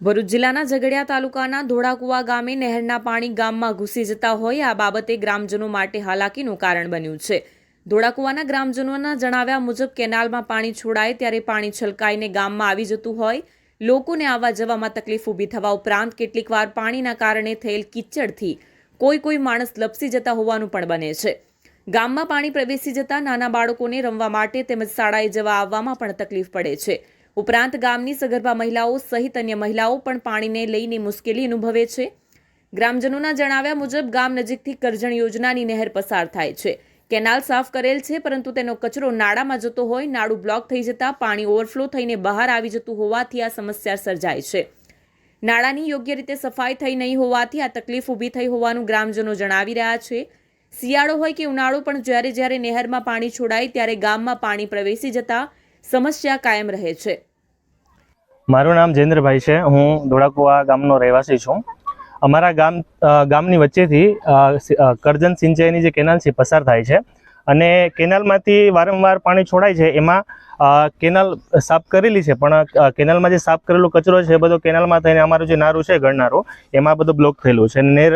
ભરૂચ જિલ્લાના ઝઘડિયા તાલુકાના ધોળાકુવા ગામે નહેરના પાણી ગામમાં ઘૂસી જતા હોય આ બાબતે ગ્રામજનો માટે હાલાકીનું કારણ બન્યું છે. ધોળાકુવાના ગ્રામજનોના જણાવ્યા મુજબ કેનાલમાં પાણી છોડાય ત્યારે પાણી છલકાઈને ગામમાં આવી જતું હોય. લોકોને આવવા જવામાં તકલીફ ઊભી થવા ઉપરાંત કેટલીકવાર પાણીના કારણે થયેલ કિચડથી કોઈ કોઈ માણસ લપસી જતા હોવાનું પણ બને છે. ગામમાં પાણી પ્રવેશી જતા નાના બાળકોને રમવા માટે તેમજ શાળાએ જવા આવવામાં પણ તકલીફ પડે છે. ઉપરાંત ગામની સગર્ભા મહિલાઓ સહિત અન્ય મહિલાઓ પણ પાણીને લઈને મુશ્કેલી અનુભવે છે. ગ્રામજનોના જણાવ્યા મુજબ, ગામ નજીકથી કરજણ યોજનાની નહેર પસાર થાય છે. કેનાલ સાફ કરેલ છે, પરંતુ તેનો કચરો નાળામાં જતો હોય, નાળું બ્લોક થઈ જતા પાણી ઓવરફ્લો થઈને બહાર આવી જતું હોવાથી આ સમસ્યા સર્જાય છે. નાળાની યોગ્ય રીતે સફાઈ થઈ નહીં હોવાથી આ તકલીફ ઊભી થઈ હોવાનું ગ્રામજનો જણાવી રહ્યા છે. શિયાળો હોય કે ઉનાળો પણ જ્યારે જ્યારે નહેરમાં પાણી છોડાય, ત્યારે ગામમાં પાણી પ્રવેશી જતા સમસ્યા કાયમ રહે છે. મારું નામ જયેન્દ્રભાઈ છે. હું ધોળાકુવા ગામનો રહેવાસી છું. અમારા ગામ ગામની વચ્ચેથી કરજણ સિંચાઈની જે કેનાલ છે પસાર થાય છે. અને કેનાલમાંથી વારંવાર પાણી છોડાય છે. એમાં કેનાલ સાફ કરેલી છે, પણ કેનાલમાં જે સાફ કરેલો કચરો છે એ બધો કેનાલમાં થઈને અમારું જે નારું છે ગળનારું એમાં બધું બ્લોક થયેલું છે. નેર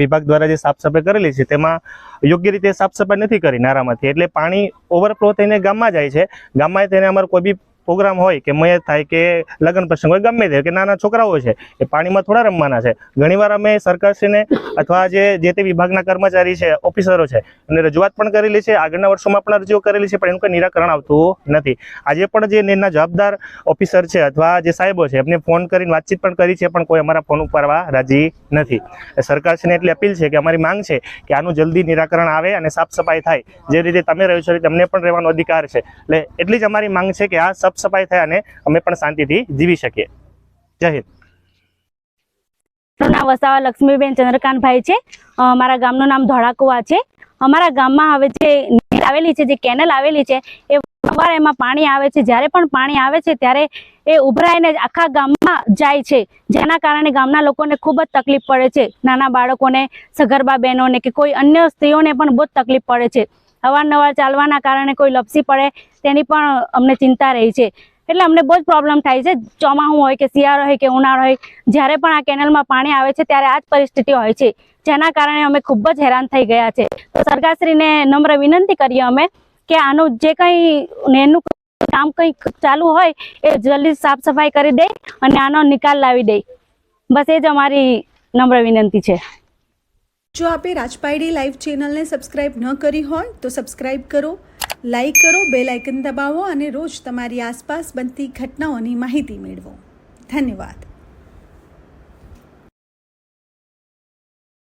વિભાગ દ્વારા જે સાફ સફાઈ કરેલી છે, તેમાં યોગ્ય રીતે સાફ સફાઈ નથી કરી નારામાંથી. એટલે પાણી ઓવરફ્લો થઈને ગામમાં જાય છે. ગામમાં થઈને અમારું કોઈ બી પ્રોગ્રામ હોય કે મયત થાય કે લગ્ન પ્રસંગ હોય, ગમે તે કે નાના છોકરાઓ છે, એ પાણીમાં થોડા રમવાના છે. ઘણીવાર અમે સરકારશ્રીને અથવા જે જે તે વિભાગના કર્મચારી છે, ઓફિસરો છે, એમને રજૂઆત પણ કરેલી છે. આગળના વર્ષોમાં પણ અરજીઓ કરેલી છે, પણ એનું કોઈ નિરાકરણ આવતું નથી. આજે પણ જે નેના જવાબદાર ઓફિસર છે અથવા જે સાહેબો છે, એમને ફોન કરીને વાતચીત પણ કરી છે, પણ કોઈ અમારા ફોન ઉપાડવા રાજી નથી. સરકારશ્રીને એટલી અપીલ છે કે અમારી માંગ છે કે આનું જલ્દી નિરાકરણ આવે અને સાફ સફાઈ થાય. જે રીતે તમે રહ્યો છો તમને પણ રહેવાનો અધિકાર છે. એટલે એટલી જ અમારી માંગ છે કે આ સાફ સફાઈ થાય અને અમે પણ શાંતિથી જીવી શકીએ. જય હિન્દ. નામ વસાવા લક્ષ્મીબેન ચંદ્રકાંતભાઈ છે. અમારા મારા ગામનું નામ ધોળાકુવા છે. અમારા ગામમાં હવે જે નીર આવેલી છે, જે કેનલ આવેલી છે, એ વારંવાર એમાં પાણી આવે છે. જ્યારે પણ પાણી આવે છે, ત્યારે એ ઉભરાઈને આખા ગામમાં જાય છે. જેના કારણે ગામના લોકોને ખૂબ જ તકલીફ પડે છે. નાના બાળકોને, સગર્ભા બહેનોને કે કોઈ અન્ય સ્ત્રીઓને પણ બહુ તકલીફ પડે છે. અવારનવાર ચાલવાના કારણે કોઈ લપસી પડે, તેની પણ અમને ચિંતા રહી છે. એટલે અમને બહુ જ પ્રોબ્લેમ થાય છે. ચોમાસું હોય કે શિયાળો હોય કે ઉનાળો હોય, જ્યારે પણ આ કેનલમાં પાણી આવે છે, ત્યારે આ જ પરિસ્થિતિ હોય છે, જેના કારણે અમે ખૂબ જ હેરાન થઈ ગયા છે. તો સરકારશ્રીને નમ્ર વિનંતી કરીએ અમે કે આનું જે કંઈ નેનું કામ કંઈક ચાલુ હોય, એ જલ્દી સાફ સફાઈ કરી દે અને આનો નિકાલ લાવી દે. બસ એ જ અમારી નમ્ર વિનંતી છે. જો આપે રાજપાયડી લાઈવ ચેનલને સબસ્ક્રાઇબ ન કરી હોય, તો સબસ્ક્રાઇબ કરો, લાઈક કરો, બેલ આઇકન દબાવો અને રોજ તમારી આસપાસ બનતી ઘટનાઓની માહિતી મેળવો. ધન્યવાદ.